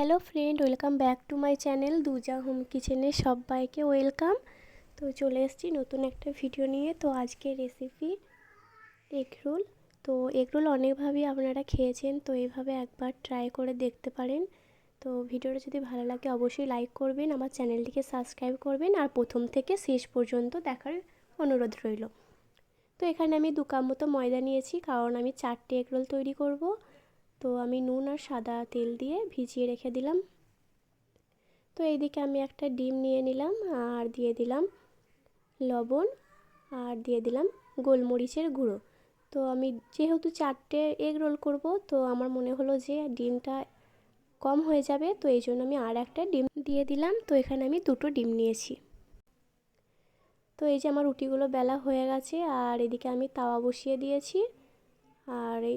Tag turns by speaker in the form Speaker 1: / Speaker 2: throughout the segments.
Speaker 1: Hello friend, welcome back to my channel দুজা home কিচেনে সবাইকে welcome. তো চলে এসেছি নতুন একটা ভিডিও নিয়ে। তো আজকে রেসিপি এগ রোল তো এগ রোল অনেকভাবেই আপনারা খেয়েছেন, তো এইভাবে একবার ট্রাই করে দেখতে পারেন। তো ভিডিওটা যদি ভালো লাগে অবশ্যই লাইক করবেন, আমার চ্যানেলটিকে সাবস্ক্রাইব করবেন আর প্রথম থেকে শেষ পর্যন্ত দেখার অনুরোধ রইল। তো এখানে আমি দু কাপ মতো ময়দা নিয়েছি, কারণ আমি চারটে এগ রোল তৈরি করব। তো আমি নুন আর সাদা তেল দিয়ে ভিজিয়ে রেখে দিলাম। তো এইদিকে আমি একটা ডিম নিয়ে নিলাম আর দিয়ে দিলাম লবণ আর দিয়ে দিলাম গোলমরিচের গুঁড়ো। তো আমি যেহেতু চারটে এগ রোল করব, তো আমার মনে হলো যে ডিমটা কম হয়ে যাবে, তো এই জন্য আমি আর একটা ডিম দিয়ে দিলাম। তো এখানে আমি দুটো ডিম নিয়েছি। তো এই যে আমার রুটিগুলো বেলা হয়ে গেছে আর এদিকে আমি তাওয়া বসিয়ে দিয়েছি। আর এই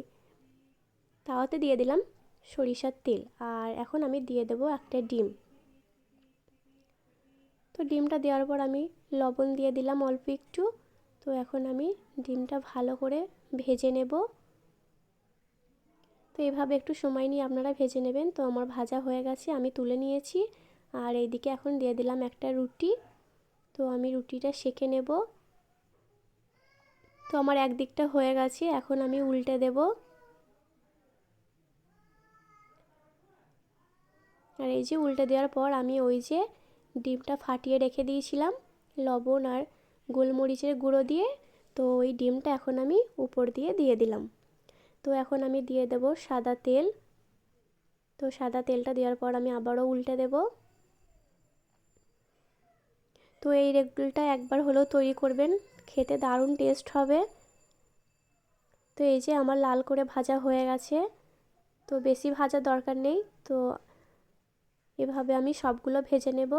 Speaker 1: তাওয়াতে দিয়ে দিলাম সরিষার তেল। আর এখন আমি দিয়ে দেব একটা ডিম। তো ডিমটা দেওয়ার পর আমি লবণ দিয়ে দিলাম অল্প একটু। তো এখন আমি ডিমটা ভালো করে ভেজে নেব। তো এইভাবে একটু সময় নিয়ে আপনারা ভেজে নেবেন। তো আমার ভাজা হয়ে গেছে, আমি তুলে নিয়েছি। আর এইদিকে এখন দিয়ে দিলাম একটা রুটি। তো আমি রুটিটা সেকে নেব। তো আমার একদিকটা হয়ে গেছে, এখন আমি উল্টে দেবো। আর এই যে উল্টে দেওয়ার পর আমি ওই যে ডিমটা ফাটিয়ে রেখে দিয়েছিলাম, লবণ আর গোলমরিচের গুঁড়ো দিয়ে। তো ওই ডিমটা এখন আমি উপর দিয়ে দিয়ে দিলাম। তো এখন আমি দিয়ে দেব সাদা তেল। তো সাদা তেলটা দেওয়ার পর আমি আবারও উল্টে দেব। তো এই রেগুলটা একবার হলেও তৈরি করবেন, খেতে দারুণ টেস্ট হবে। তো এই যে আমার লাল করে ভাজা হয়ে গেছে। তো বেশি ভাজার দরকার নেই। তো এভাবে আমি সবগুলো ভেজে নেব।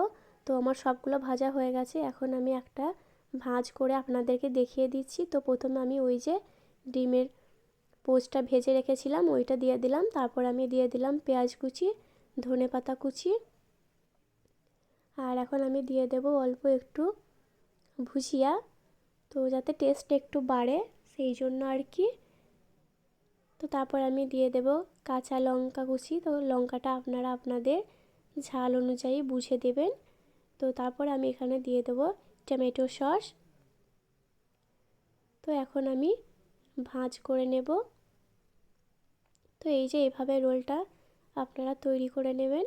Speaker 1: তো আমার সবগুলো ভাজা হয়ে গেছে। এখন আমি একটা ভাঁজ করে আপনাদেরকে দেখিয়ে দিচ্ছি। তো প্রথমে আমি ওই যে ডিমের পোস্টটা ভেজে রেখেছিলাম, ওইটা দিয়ে দিলাম। তারপর আমি দিয়ে দিলাম পেঁয়াজ কুচি, ধনে পাতা কুচি। আর এখন আমি দিয়ে দেব অল্প একটু ভুজিয়া। তো যাতে টেস্ট একটু বাড়ে, সেই জন্য আর কি। তো তারপর আমি দিয়ে দেব কাঁচা লঙ্কা কুচি। তো লঙ্কাটা আপনারা আপনাদের ঝাল অনুযায়ী বুঝে দেবেন। তো তারপর আমি এখানে দিয়ে দেবো টমেটো সস। তো এখন আমি ভাঁজ করে নেব। তো এই যে এভাবে রোলটা আপনারা তৈরি করে নেবেন।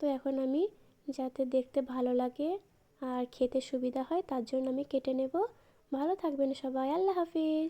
Speaker 1: তো এখন আমি যাতে দেখতে ভালো লাগে আর খেতে সুবিধা হয় তার জন্য আমি কেটে নেব। ভালো থাকবেন সবাই, আল্লাহ হাফিজ।